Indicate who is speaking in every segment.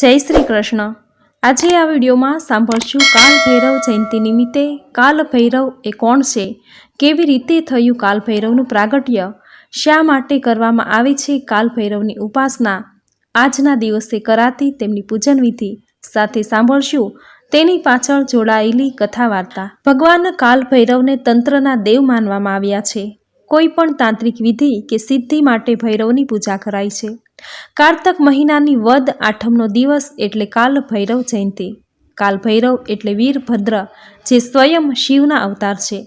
Speaker 1: જય શ્રી કૃષ્ણ. આજે આ વિડીયોમાં સાંભળશું કાલ ભૈરવ જયંતિ નિમિત્તે કાલ ભૈરવ એ કોણ છે? કેવી રીતે થયું કાલ ભૈરવનું પ્રાગટ્ય? શા માટે કરવામાં આવે છે કાલ ભૈરવની ઉપાસના? આજના દિવસે કરાતી તેમની પૂજન વિધિ સાથે સાંભળશું તેની પાછળ જોડાયેલી કથા વાર્તા ભગવાન કાલ ભૈરવને તંત્રના દેવ માનવામાં આવ્યા છે. કોઈ પણ તાંત્રિક વિધિ કે સિદ્ધિ માટે ભૈરવની પૂજા કરાય છે. કારતક મહિનાની વદ આઠમનો દિવસ એટલે કાલ ભૈરવ જયંતિ. કાલ ભૈરવ એટલે વીરભદ્ર, જે સ્વયં શિવના અવતાર છે.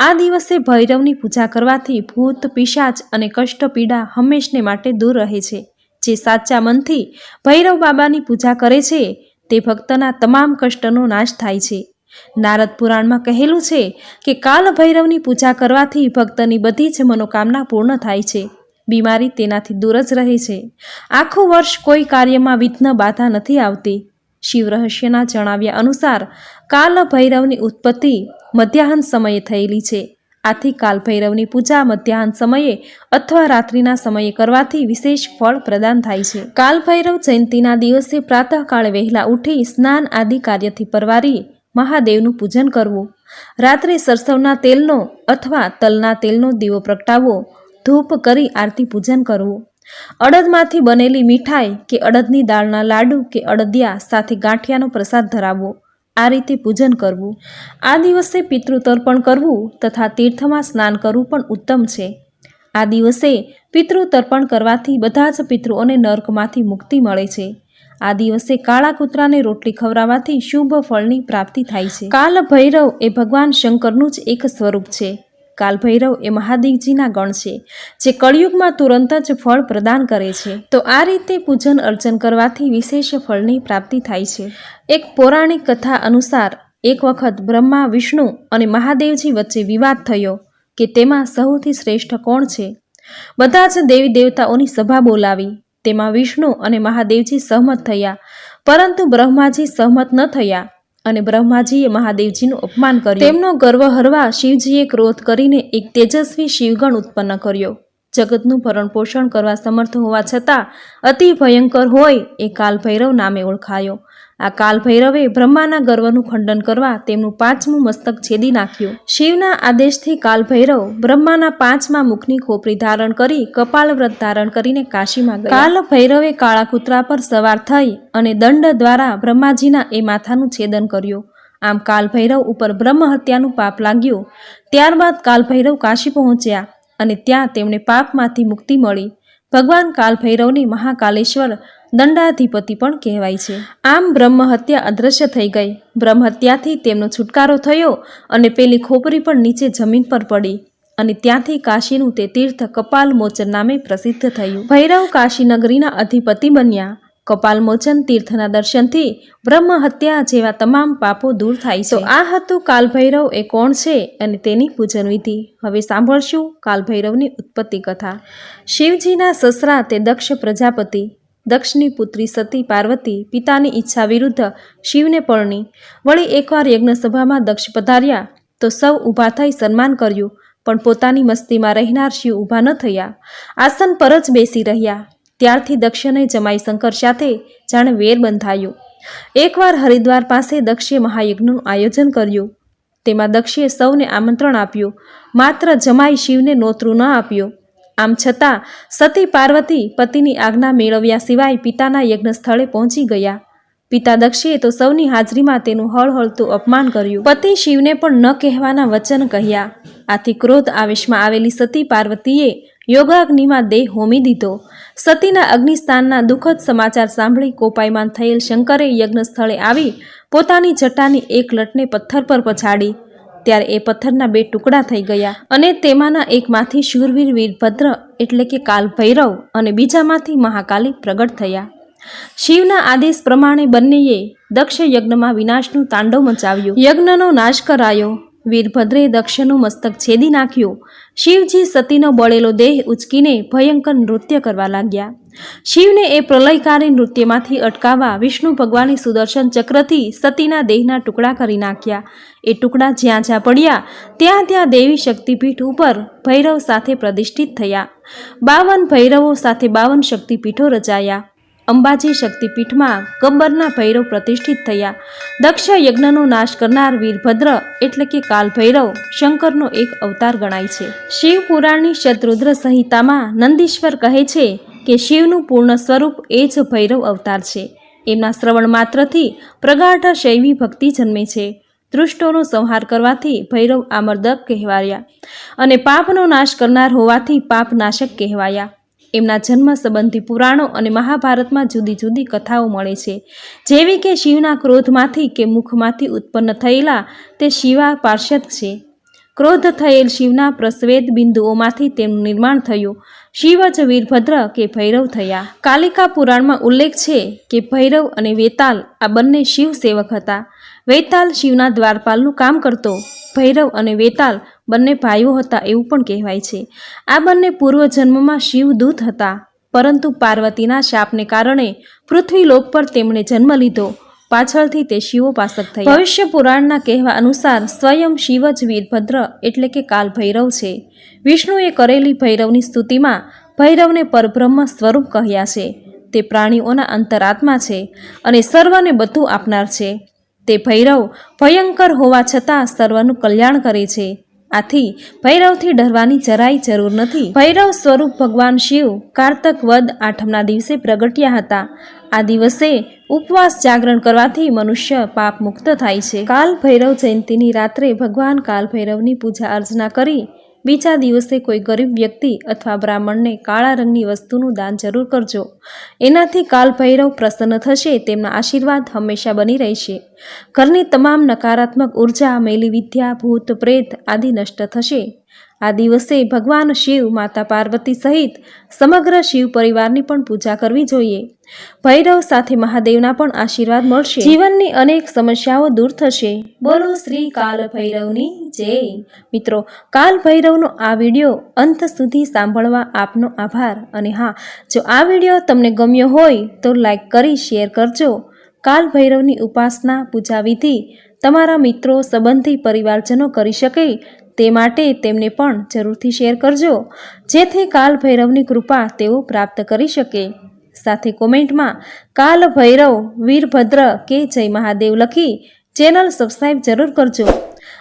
Speaker 1: આ દિવસે ભૈરવની પૂજા કરવાથી ભૂત, પિશાચ અને કષ્ટ પીડા હંમેશને માટે દૂર રહે છે. જે સાચા મનથી ભૈરવ બાબાની પૂજા કરે છે, તે ભક્તના તમામ કષ્ટનો નાશ થાય છે. નારદ પુરાણમાં કહેલું છે કે કાલ ભૈરવની પૂજા કરવાથી ભક્તની બધી જ મનોકામના પૂર્ણ થાય છે. બીમારી તેનાથી દૂર જ રહે છે. આખું વર્ષ કોઈ કાર્યમાં વિઘ્ન બાધા નથી આવતી. શિવ રહસ્યના જણાવ્યા અનુસાર કાલ ભૈરવની ઉત્પત્તિ મધ્યાહન સમયે થયેલી છે. આથી કાલ ભૈરવની પૂજા મધ્યાહન સમયે અથવા રાત્રિના સમયે કરવાથી વિશેષ ફળ પ્રદાન થાય છે. કાલ ભૈરવ જયંતિના દિવસે પ્રાતઃકાળ વહેલા ઉઠી સ્નાન આદિ કાર્યથી પરવારી મહાદેવનું પૂજન કરવું. રાત્રે સરસવના તેલનો અથવા તલના તેલનો દીવો પ્રગટાવવો. ધૂપ કરી આરતી પૂજન કરવું. અડદમાંથી બનેલી મીઠાઈ કે અડદની દાળના લાડુ કે અડદિયા સાથે ગાંઠિયાનો પ્રસાદ ધરાવવો. આ રીતે પૂજન કરવું. આ દિવસે પિતૃતર્પણ કરવું તથા તીર્થમાં સ્નાન કરવું પણ ઉત્તમ છે. આ દિવસે પિતૃતર્પણ કરવાથી બધા જ પિતૃઓને નર્કમાંથી મુક્તિ મળે છે. આ દિવસે કાળા કૂતરાને રોટલી ખવડાવવાથી શુભ ફળની પ્રાપ્તિ થાય છે. કાલ ભૈરવ એ ભગવાન શંકરનું જ એક સ્વરૂપ છે. કાલ ભૈરવ એ મહાદેવજીના ગણ છે, જે કળિયુગમાં તુરંત જ ફળ પ્રદાન કરે છે. તો આ રીતે પૂજન અર્ચન કરવાથી વિશેષ ફળની પ્રાપ્તિ થાય છે. એક પૌરાણિક કથા અનુસાર, એક વખત બ્રહ્મા, વિષ્ણુ અને મહાદેવજી વચ્ચે વિવાદ થયો કે તેમાં સૌથી શ્રેષ્ઠ કોણ છે? બધા જ દેવી દેવતાઓની સભા બોલાવી. તેમાં વિષ્ણુ અને મહાદેવજી સહમત થયા. પરંતુ બ્રહ્માજી સહમત ન થયા. અને બ્રહ્માજીએ મહાદેવજીનું અપમાન કર્યું. તેમનો ગર્વ હરવા શિવજીએ ક્રોધ કરીને એક તેજસ્વી શિવગણ ઉત્પન્ન કર્યો. જગતનું ભરણ પોષણ કરવા સમર્થ હોવા છતાં અતિ ભયંકર હોય એ કાલભૈરવ નામે ઓળખાયો. આ કાલભૈરવે બ્રહ્માના ગર્વનું ખંડન કરવા તેમનું પાંચમું મસ્તક છેદી નાખ્યું. શિવના આદેશથી કાલભૈરવ બ્રહ્માના પાંચમા મુખની ખોપરી ધારણ કરી કપાલ વ્રત ધારણ કરીને કાશીમાં ગયા. કાલ ભૈરવે કાળા કૂતરા પર સવાર થઈ અને દંડ દ્વારા બ્રહ્માજીના એ માથાનું છેદન કર્યું. આમ કાલભૈરવ ઉપર બ્રહ્મ હત્યાનું પાપ લાગ્યું. ત્યારબાદ કાલભૈરવ કાશી પહોંચ્યા અને ત્યાં તેમણે પાપમાંથી મુક્તિ મળી. ભગવાન કાલભૈરવની મહાકાલેશ્વર દંડાધિપતિ પણ કહેવાય છે. આમ બ્રહ્મહત્યા અદ્રશ્ય થઈ ગઈ. બ્રહ્મહત્યાથી તેમનો છુટકારો થયો અને પેલી ખોપરી પણ નીચે જમીન પર પડી અને ત્યાંથી કાશીનું તે તીર્થ કપાલમોચન નામે પ્રસિદ્ધ થયું. ભૈરવ કાશીનગરીના અધિપતિ બન્યા. કપાલમોચન તીર્થના દર્શનથી બ્રહ્મહત્યા જેવા તમામ પાપો દૂર થાય છે. આ હતું કાલભૈરવ એ કોણ છે અને તેની પૂજન વિધિ. હવે સાંભળશું કાલભૈરવની ઉત્પત્તિ કથા. શિવજીના સસરા તે દક્ષ પ્રજાપતિ. દક્ષની પુત્રી સતી પાર્વતી પિતાની ઈચ્છા વિરુદ્ધ શિવને પરણી. વળી એકવાર યજ્ઞસભામાં દક્ષ પધાર્યા તો સૌ ઊભા થઈ સન્માન કર્યું, પણ પોતાની મસ્તીમાં રહેનાર શિવ ઊભા ન થયા. આસન પર જ બેસી રહ્યા. ત્યારથી દક્ષને જમાઈ શંકર સાથે જાણે વેર બંધાયો. એકવાર હરિદ્વાર પાસે દક્ષે મહાયજ્ઞનું આયોજન કર્યું. તેમાં દક્ષે સૌને આમંત્રણ આપ્યું. માત્ર જમાઈ શિવને નોતરું ન આપ્યું. આમ છતાં, સતી પાર્વતી પતિની આજ્ઞા મેળવ્યા સિવાય પિતાના યજ્ઞ સ્થળે પહોંચી ગયા. પિતા દક્ષીએ તો સૌની હાજરીમાં તેનું હળહળતું અપમાન કર્યું. પતિ શિવને પણ ન કહેવાના વચન કહ્યા. આથી ક્રોધ આવેશમાં આવેલી સતી પાર્વતીએ યોગાગ્નિમાં દેહ હોમી દીધો. સતીના અગ્નિસ્થાનના દુઃખદ સમાચાર સાંભળી કોપાયમાન થયેલ શંકરે યજ્ઞ સ્થળે આવી પોતાની જટાની એક લટને પથ્થર પર પછાડી. ત્યારે એ પથ્થરના બે ટુકડા થઈ ગયા અને તેમાંના એકમાંથી શૂરવીર વીરભદ્ર એટલે કે કાલ ભૈરવ અને બીજામાંથી મહાકાલી પ્રગટ થયા. શિવના આદેશ પ્રમાણે બંનેએ દક્ષ યજ્ઞમાં વિનાશનું તાંડવ મચાવ્યું. યજ્ઞનો નાશ કરાયો. વીરભદ્રે દક્ષનું મસ્તક છેદી નાખ્યું. શિવજી સતીનો બળેલો દેહ ઉચકીને ભયંકર નૃત્ય કરવા લાગ્યા. શિવને એ પ્રલયકારી નૃત્યમાંથી અટકાવવા વિષ્ણુ ભગવાને સુદર્શન ચક્રથી સતીના દેહના ટુકડા કરી નાખ્યા. એ ટુકડા જ્યાં જ્યાં પડ્યા, ત્યાં ત્યાં દેવી શક્તિપીઠ ઉપર ભૈરવ સાથે પ્રતિષ્ઠિત થયા. બાવન ભૈરવો સાથે બાવન શક્તિપીઠો રચાયા. અંબાજી શક્તિપીઠમાં ગબ્બરના ભૈરવ પ્રતિષ્ઠિત થયા. દક્ષ યજ્ઞનો નાશ કરનાર વીરભદ્ર એટલે કે કાલ ભૈરવ શંકરનો એક અવતાર ગણાય છે. શિવ પુરાણની શત્રુદ્ર સંહિતામાં નંદીશ્વર કહે છે કે શિવનું પૂર્ણ સ્વરૂપ એ જ ભૈરવ અવતાર છે. એમના શ્રવણ માત્રથી પ્રગાઢ શૈવી ભક્તિ જન્મે છે. દૃષ્ટોનો સંહાર કરવાથી ભૈરવ આમર્દક કહેવાયા અને પાપનો નાશ કરનાર હોવાથી પાપનાશક કહેવાયા. એમના જન્મ સંબંધી પુરાણો અને મહાભારતમાં જુદી જુદી કથાઓ મળે છે. જેવી કે શિવના ક્રોધમાંથી કે મુખમાંથી ઉત્પન્ન થયેલા તે શિવા પાર્ષદ છે. ક્રોધ થયેલ શિવના પ્રસ્વેદ બિંદુઓમાંથી તેમનું નિર્માણ થયું. શિવ જ વીરભદ્ર કે ભૈરવ થયા. કાલિકા પુરાણમાં ઉલ્લેખ છે કે ભૈરવ અને વેતાલ આ બંને શિવ સેવક હતા. વેતાલ શિવના દ્વારપાલનું કામ કરતો ભૈરવ અને વેતાલ બંને ભાઈઓ હતા એવું પણ કહેવાય છે. આ બંને પૂર્વજન્મમાં શિવદૂત હતા, પરંતુ પાર્વતીના શાપને કારણે પૃથ્વીલોક પર તેમણે જન્મ લીધો. પાછળથી તે શિવોપાસક થઈ ભવિષ્ય પુરાણના કહેવા અનુસાર સ્વયં શિવ જ વીરભદ્ર એટલે કે કાલ ભૈરવ છે. વિષ્ણુએ કરેલી ભૈરવની સ્તુતિમાં ભૈરવને પરબ્રહ્મ સ્વરૂપ કહ્યા છે. તે પ્રાણીઓના અંતરાત્મા છે અને સર્વને બધું આપનાર છે. તે ભૈરવ ભયંકર હોવા છતાં સર્વનું કલ્યાણ કરે છે. આથી ભૈરવથી ડરવાની જરાય જરૂર નથી. ભૈરવ સ્વરૂપ ભગવાન શિવ કારતક વદ આઠમના દિવસે પ્રગટ્યા હતા. આ દિવસે ઉપવાસ જાગરણ કરવાથી મનુષ્ય પાપ મુક્ત થાય છે. કાલ ભૈરવ જયંતીની રાત્રે ભગવાન કાલ ભૈરવની પૂજા અર્ચના કરી બીજા દિવસે કોઈ ગરીબ વ્યક્તિ અથવા બ્રાહ્મણને કાળા રંગની વસ્તુનું દાન જરૂર કરજો. એનાથી કાલ ભૈરવ પ્રસન્ન થશે, તેમના આશીર્વાદ હંમેશા બની રહેશે. ઘરની તમામ નકારાત્મક ઊર્જા, મેલી વિદ્યા, ભૂત, પ્રેત આદિ નષ્ટ થશે. આ દિવસે ભગવાન શિવ, માતા પાર્વતી સહિત સમગ્ર શિવ પરિવારની પણ પૂજા કરવી જોઈએ. ભૈરવ સાથે મહાદેવના પણ આશીર્વાદ મળશે. જીવનની અનેક સમસ્યાઓ દૂર થશે. બોલો શ્રી કાલ ભૈરવની જય. મિત્રો, કાલ ભૈરવનો આ વીડિયો અંત સુધી સાંભળવા આપનો આભાર. અને હા, જો આ વીડિયો તમને ગમ્યો હોય, તો લાઈક કરી, શેર કરજો. કાલ ભૈરવની ઉપાસના પૂજા વિધિ તમારા મિત્રો, સંબંધી પરિવારજનો કરી શકે, તે માટે તેમને પણ જરૂરથી શેર કરજો. જેથી કાલ ભૈરવની કૃપા તેઓ પ્રાપ્ત કરી શકે. સાથે કોમેન્ટમાં, કાલ ભૈરવ, વીરભદ્ર કે જય મહાદેવ લખી ચેનલ સબસ્ક્રાઈબ જરૂર કરજો.